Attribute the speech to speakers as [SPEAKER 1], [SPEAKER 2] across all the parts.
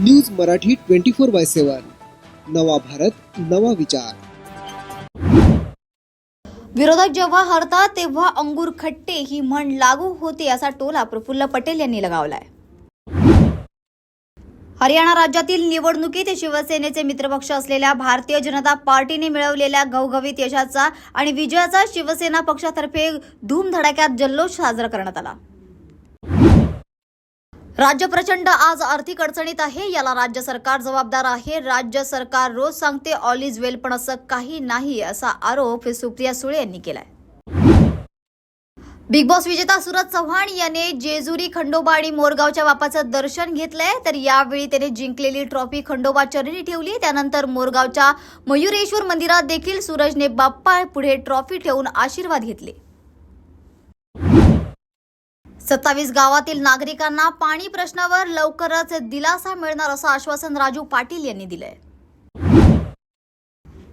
[SPEAKER 1] News Marathi twenty four by seven. नवा भारत नवा विचार.
[SPEAKER 2] विरोधक जेव्हा हरतात तेव्हा अंगूर खट्टे ही म्हण लागू होते असा टोला प्रफुल्ल पटेल यांनी लगावलाय. हरियाणा राज्यातील निवडणुकीत शिवसेनेचे मित्रपक्ष असलेल्या भारतीय जनता पार्टीने मिळवलेल्या घवघवीत यशाचा आणि विजयाचा शिवसेना पक्षातर्फे धूमधडाक्यात जल्लोष साजरा करण्यात आला. राज्य प्रचंड आज आर्थिक अडचणीत आहे. याला राज्य सरकार जबाबदार आहे. राज्य सरकार रोज सांगते ऑल इज वेल पण असं काही नाही असा आरोप सुप्रिया सुळे यांनी केलाय. बिग बॉस विजेता सुरज चव्हाण याने जेजुरी खंडोबा आणि मोरगावच्या बापाचं दर्शन घेतलंय. तर यावेळी त्याने जिंकलेली ट्रॉफी खंडोबा चरणी ठेवली. त्यानंतर मोरगावच्या मयुरेश्वर मंदिरात देखील सूरजने बाप्पा पुढे ट्रॉफी ठेवून आशीर्वाद घेतले. सत्तावीस गावातील नागरिकांना पाणी प्रश्नावर लवकरच दिलासा मिळणार असं आश्वासन राजू पाटील यांनी दिलंय.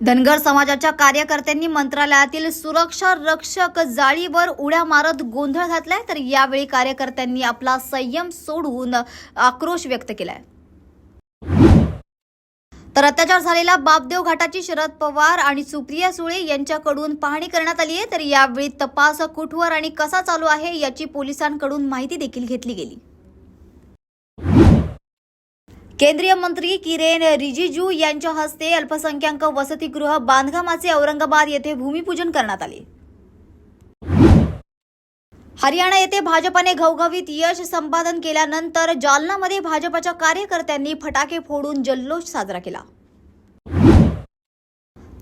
[SPEAKER 2] धनगर समाजाच्या कार्यकर्त्यांनी मंत्रालयातील सुरक्षा रक्षक जाळीवर उड्या मारत गोंधळ घातलाय तर यावेळी कार्यकर्त्यांनी आपला संयम सोडून आक्रोश व्यक्त केलाय. तर अत्याचार झालेल्या बापदेव घाटाची शरद पवार आणि सुप्रिया सुळे यांच्याकडून पाहणी करण्यात आली आहे. तर यावेळी तपास कुठवर आणि कसा चालू आहे याची पोलिसांकडून माहिती देखील घेतली गेली. केंद्रीय मंत्री किरेन रिजिजू यांच्या हस्ते अल्पसंख्याक वसतिगृह बांधकामाचे औरंगाबाद येथे भूमिपूजन करण्यात आले. हरियाणा येथे भाजपाने घवघवीत यश संपादन केल्यानंतर जालनामध्ये भाजपच्या कार्यकर्त्यांनी फटाके फोडून जल्लोष साजरा केला.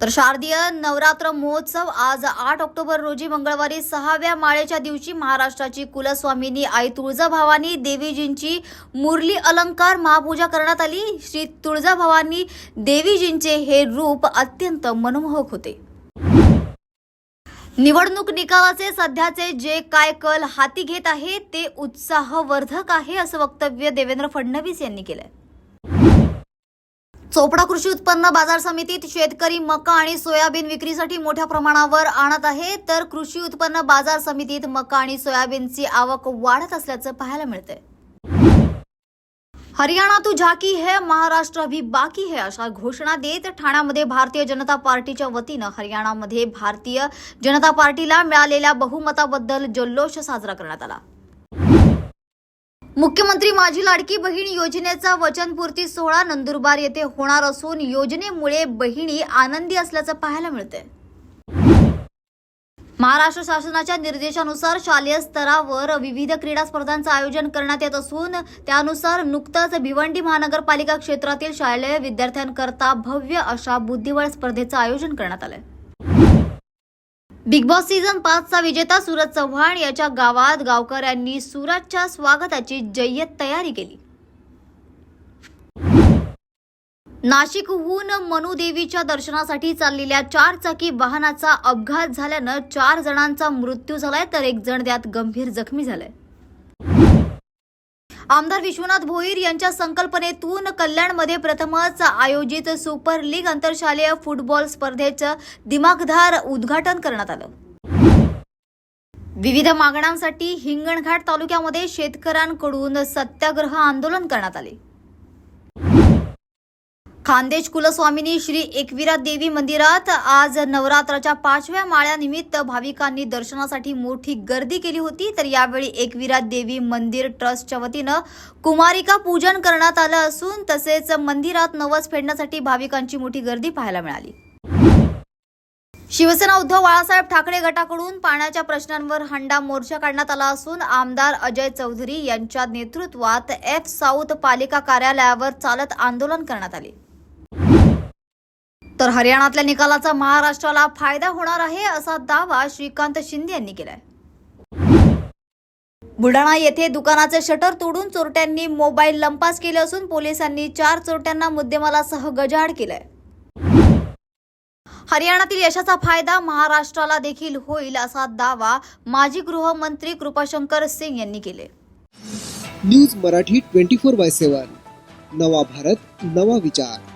[SPEAKER 2] तर शारदीय नवरात्र महोत्सव आज आठ ऑक्टोबर रोजी मंगळवारी सहाव्या माळेच्या दिवशी महाराष्ट्राची कुलस्वामिनी आई तुळजाभवानी देवीजींची मुरली अलंकार महापूजा करण्यात आली. श्री तुळजाभवानी देवीजींचे हे रूप अत्यंत मनमोहक होते. निवडणूक निकालाचे सध्याचे जे काय कल हाती घेत आहे ते उत्साहवर्धक आहे असं वक्तव्य देवेंद्र फडणवीस यांनी केलंय. चोपडा कृषी उत्पन्न बाजार समितीत शेतकरी मका आणि सोयाबीन विक्रीसाठी मोठ्या प्रमाणावर आणत आहे तर कृषी उत्पन्न बाजार समितीत मका आणि सोयाबीनची आवक वाढत असल्याचं पाहायला मिळतंय. हरियाणा तू झाकी है महाराष्ट्र अभी बाकी है अशा घोषणा देत ठाण्यामध्ये भारतीय जनता पार्टीच्या वतीनं हरियाणामध्ये भारतीय जनता पार्टीला मिळालेल्या बहुमताबद्दल जल्लोष साजरा करण्यात आला. मुख्यमंत्री माझी लाडकी बहीण योजनेचा वचनपूर्ती सोहळा नंदुरबार येथे होणार असून योजनेमुळे बहिणी आनंदी असल्याचं पाहायला मिळतंय. महाराष्ट्र शासनाच्या निर्देशानुसार शालेय स्तरावर विविध क्रीडा स्पर्धांचं आयोजन करण्यात येत असून त्यानुसार नुकतंच भिवंडी महानगरपालिका क्षेत्रातील शालेय विद्यार्थ्यांकरता भव्य अशा बुद्धिबळ स्पर्धेचं आयोजन करण्यात आलंय. बिग बॉस सीझन पाचचा विजेता सूरज चव्हाण याच्या गावात गावकऱ्यांनी सूरजच्या स्वागताची जय्यत तयारी केली. नाशिकहून मनुदेवीच्या दर्शनासाठी चाललेल्या चार चाकी वाहनाचा अपघात झाल्यानं चार जणांचा मृत्यू झालाय तर एक जण त्यात गंभीर जखमी झालाय. आमदार विश्वनाथ भोईर यांच्या संकल्पनेतून कल्याणमध्ये प्रथमच आयोजित सुपर लीग आंतरशालेय फुटबॉल स्पर्धेचं दिमागधार उद्घाटन करण्यात आलं. विविध मागण्यांसाठी हिंगणघाट तालुक्यामध्ये शेतकऱ्यांकडून सत्याग्रह आंदोलन करण्यात आले. खानदेश कुलस्वामिनी श्री एकविरा देवी मंदिरात आज नवरात्राच्या पाचव्या माळ्यानिमित्त भाविकांनी दर्शनासाठी मोठी गर्दी केली होती. तर यावेळी एकविरा देवी मंदिर ट्रस्टच्या वतीनं कुमारिका पूजन करण्यात आलं असून तसेच मंदिरात नवस फेडण्यासाठी भाविकांची मोठी गर्दी पाहायला मिळाली. शिवसेना उद्धव बाळासाहेब ठाकरे गटाकडून पाण्याच्या प्रश्नांवर हंडा मोर्चा काढण्यात आला असून आमदार अजय चौधरी यांच्या नेतृत्वात एफ साऊथ पालिका कार्यालयावर चालत आंदोलन करण्यात आले. तर हरियाणातल्या निकालाचा महाराष्ट्राला फायदा होणार आहे असा दावा श्रीकांत शिंदे यांनी केलाय. बुलढाणा येथे दुकानाचे शटर तोडून चोरट्यांनी मोबाईल लंपास केले असून पोलिसांनी चार चोरट्यांना मुद्देमालासह गजाआड केलाय. हरियाणातील यशाचा फायदा महाराष्ट्राला देखील होईल असा दावा माजी गृहमंत्री कृपाशंकर सिंग यांनी केले.
[SPEAKER 1] News Marathi twenty four by seven नवा भारत नवा विचार.